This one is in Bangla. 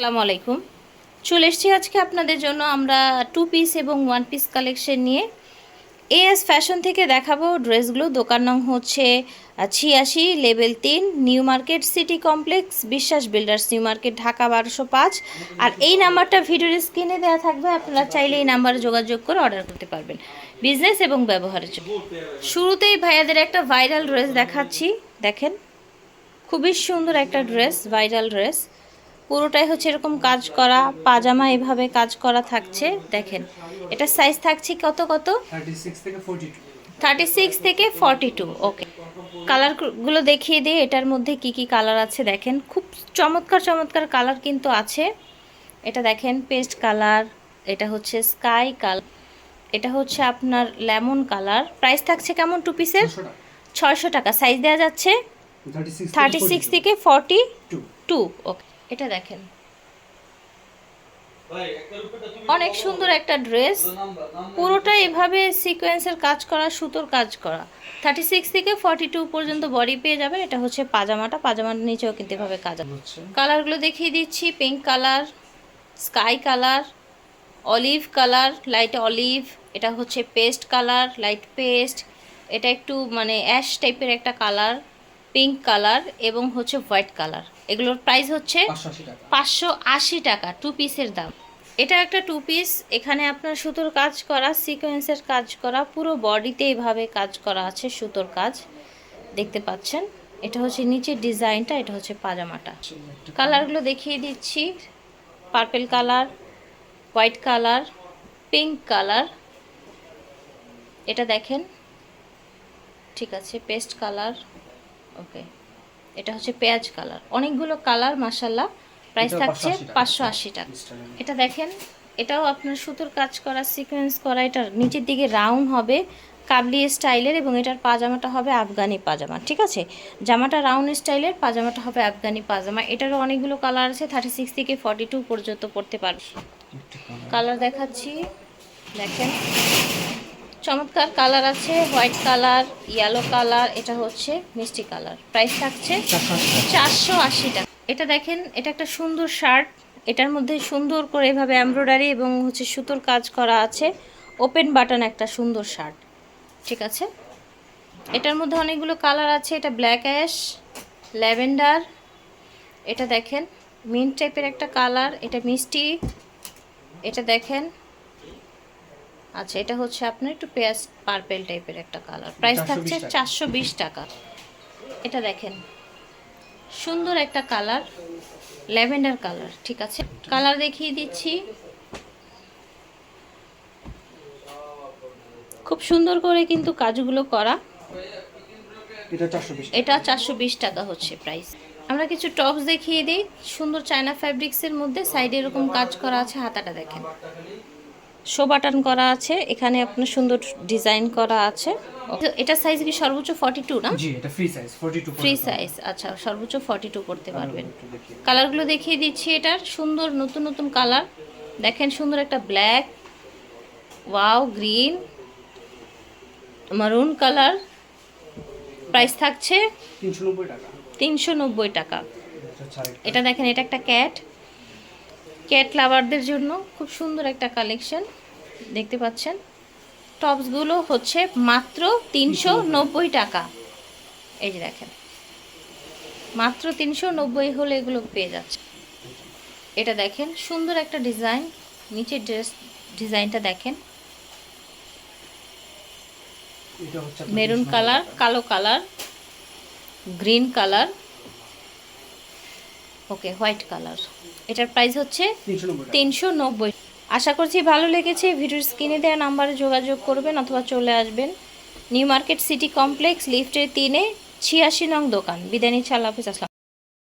আসসালামু আলাইকুম। চলে এসেছি আজকে আপনাদের জন্য আমরা টু পিস এবং ওয়ান পিস কালেকশন নিয়ে। এএস ফ্যাশন থেকে দেখাবো ড্রেসগুলো। দোকান নং হচ্ছে ছিয়াশি লেভেল তিন new market city complex Biswas builders new market Dhaka বারোশো পাঁচ। আর এই নাম্বারটা ভিডিওর স্ক্রিনে দেওয়া থাকবে, আপনারা চাইলে এই নাম্বারে যোগাযোগ করে অর্ডার করতে পারবেন। বিজনেস এবং ব্যবহারের জন্য। শুরুতেই ভাইয়াদের একটা ভাইরাল ড্রেস দেখাচ্ছি। দেখেন, খুবই সুন্দর একটা ড্রেস ভাইরাল ড্রেস পুরোটাই হচ্ছে এরকম কাজ করা পাজামা এভাবে কাজ করা থাকছে দেখেন। এটা সাইজ থাকছে কত কত? থার্টি সিক্স থেকে ফোরটি টু ওকে কালারগুলো দেখিয়ে দিই এটার মধ্যে কি কি কালার আছে দেখেন। খুব চমৎকার চমৎকার কালার কিন্তু আছে। এটা দেখেন পেস্ট কালার এটা হচ্ছে স্কাই কালার এটা হচ্ছে আপনার লেমন কালার প্রাইস থাকছে কেমন টু পিসের ছয়শো টাকা। সাইজ দেওয়া যাচ্ছে থার্টি সিক্স থেকে ফর্টি টু ওকে এটা দেখেন। অনেক সুন্দর একটা ড্রেস পুরোটা এভাবে সিকোয়েন্সের কাজ করা সুতোর কাজ করা। থার্টি সিক্স থেকে ফর্টি টু পর্যন্ত বডি পেয়ে যাবেন। এটা হচ্ছে পাজামাটা। পাজামার নিচেও কিন্তু এভাবে কাজ। কালারগুলো দেখিয়ে দিচ্ছি। Pink colour sky colour olive colour light olive এটা হচ্ছে পেস্ট কালার লাইট পেস্ট এটা একটু মানে অ্যাশ টাইপের একটা কালার পিঙ্ক কালার এবং হচ্ছে হোয়াইট কালার। এগুলোর প্রাইস হচ্ছে পাঁচশো আশি টাকা। টু পিসের দাম। এটা একটা টু পিস এখানে আপনার সুতোর কাজ করা সিকোয়েন্সের কাজ করা পুরো বডিতে এভাবে কাজ করা আছে সুতোর কাজ। দেখতে পাচ্ছেন? এটা হচ্ছে নিচের ডিজাইনটা এটা হচ্ছে পাজামাটা। কালারগুলো দেখিয়ে দিচ্ছি। Purple colour white colour pink colour. এটা দেখেন। ঠিক আছে পেস্ট কালার। ওকে এটা হচ্ছে পেঁয়াজ কালার। অনেকগুলো কালার মাসাল্লাহ প্রাইস থাকছে পাঁচশো আশি টাকা। এটা দেখেন এটাও আপনার সুতোর কাজ করা সিকোয়েন্স করা এটার নিচের দিকে রাউন্ড হবে কাবলি স্টাইলের এবং এটার পাজামাটা হবে আফগানি পাজামা ঠিক আছে? জামাটা রাউন্ড স্টাইলের পাজামাটা হবে আফগানি পাজামা। এটারও অনেকগুলো কালার আছে থার্টি সিক্স থেকে ফর্টি টু পর্যন্ত পড়তে পারবে। কালার দেখাচ্ছি। দেখেন চমৎকার কালার আছে, হোয়াইট কালার ইয়েলো কালার, এটা হচ্ছে মিষ্টি কালার। প্রাইস থাকছে চারশো আশি টাকা। এটা দেখেন, এটা একটা সুন্দর শার্ট। এটার মধ্যে সুন্দর করে এভাবে এমব্রয়ডারি এবং হচ্ছে সুতোর কাজ করা আছে। ওপেন বাটন একটা সুন্দর শার্ট। ঠিক আছে? এটার মধ্যে অনেকগুলো কালার আছে। এটা ব্ল্যাক অ্যাশ ল্যাভেন্ডার এটা দেখেন মিন্ট টাইপের একটা কালার। এটা মিষ্টি। এটা দেখেন আচ্ছা এটা হচ্ছে আপনার একটু পেঁয়াজ পার্পেল টাইপের একটা কালার। প্রাইস থাকছে চারশো বিশ টাকা। এটা দেখেন সুন্দর একটা কালার ল্যাভেন্ডার কালার ঠিক আছে? কালার দেখিয়ে দিচ্ছি। খুব সুন্দর করে কিন্তু কাজগুলো করা। এটা চারশো বিশ টাকা হচ্ছে প্রাইস। আমরা কিছু টপস দেখিয়ে দিই। সুন্দর চায়না ফ্যাব্রিক্সের মধ্যে সাইডে এরকম কাজ করা আছে হাতাটা দেখেন। শো বাটন করা আছে এখানে আপনার সুন্দর ডিজাইন করা আছে। এটা সাইজ কি সর্বোচ্চ ফর্টি টু না? জি এটা free size forty two free size আচ্ছা সর্বোচ্চ ফর্টি টু করতে পারবেন। কালারগুলো দেখিয়ে দিচ্ছি এটার সুন্দর নতুন নতুন কালার দেখেন সুন্দর একটা black wow green maroon colour price থাকছে তিনশো নব্বই টাকা। তিনশো নব্বই টাকা। এটা এটা দেখেন এটা একটা ক্যাট ক্যাট লাভারদের জন্য খুব সুন্দর একটা কালেকশন দেখতে পাচ্ছেন। টপসগুলো হচ্ছে মাত্র তিনশো নব্বই টাকা। এই যে দেখেন মাত্র তিনশো নব্বই হলে এগুলো পেয়ে যাচ্ছে। এটা দেখেন সুন্দর একটা ডিজাইন নিচের ড্রেস ডিজাইনটা দেখেন। Maroon 200 colour. কালো colour green colour okay white colour. এটার প্রাইস হচ্ছে তিনশো নব্বই আশা করছি ভালো লেগেছে ভিডিওর স্ক্রিনে দেওয়া নাম্বারে যোগাযোগ করবেন অথবা চলে আসবেন। নিউ মার্কেট সিটি কমপ্লেক্স লিফটের তিনে ছিয়াশি নং দোকান। বিদানি ছাল হাফিজ আসলাম